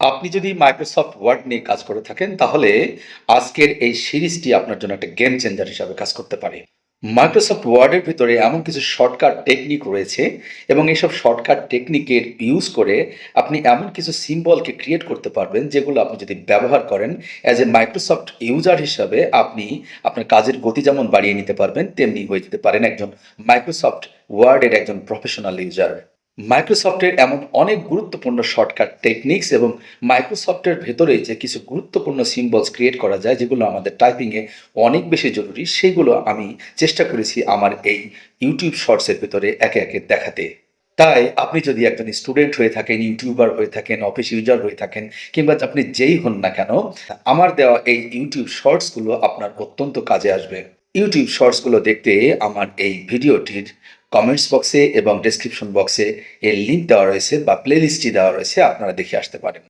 আপনি যদি Microsoft word নিয়ে কাজ করে থাকেন, তাহলে আজকের এই সিরিজটি আপনার জন্য একটা গেম চেঞ্জার হিসাবে কাজ করতে পারে। মাইক্রোসফট ওয়ার্ডের ভিতরে এমন কিছু শর্টকাট টেকনিক রয়েছে এবং এইসব শর্টকাট টেকনিকের ইউজ করে আপনি এমন কিছু সিম্বলকে ক্রিয়েট করতে পারবেন যেগুলো আপনি যদি ব্যবহার করেন অ্যাজ এ মাইক্রোসফট ইউজার হিসাবে আপনি আপনার কাজের গতি যেমন বাড়িয়ে নিতে পারবেন, তেমনি হয়ে যেতে পারেন একজন মাইক্রোসফট ওয়ার্ডের একজন প্রফেশনাল ইউজার মাইক্রোসফটের এমন অনেক গুরুত্বপূর্ণ শর্টকাট টেকনিক্স এবং মাইক্রোসফটের ভেতরে যে কিছু গুরুত্বপূর্ণ সিম্বলস ক্রিয়েট করা যায়, যেগুলো আমাদের টাইপিংয়ে অনেক বেশি জরুরি, সেগুলো আমি চেষ্টা করেছি আমার এই ইউটিউব শর্টসের ভেতরে একে একে দেখাতে। তাই আপনি যদি একজন স্টুডেন্ট হয়ে থাকেন ইউটিউবার হয়ে থাকেন অফিস ইউজার হয়ে থাকেন, কিংবা আপনি যেই হন না কেন, আমার দেওয়া এই ইউটিউব শর্টসগুলো আপনার অত্যন্ত কাজে আসবে। ইউটিউব শর্টসগুলো দেখতে আমার এই ভিডিওটির কমেন্টস বক্সে এবং ডেসক্রিপশন বক্সে এর লিঙ্ক দেওয়া রয়েছে বা প্লেলিস্টটি দেওয়া রয়েছে, আপনারা দেখে আসতে পারেন।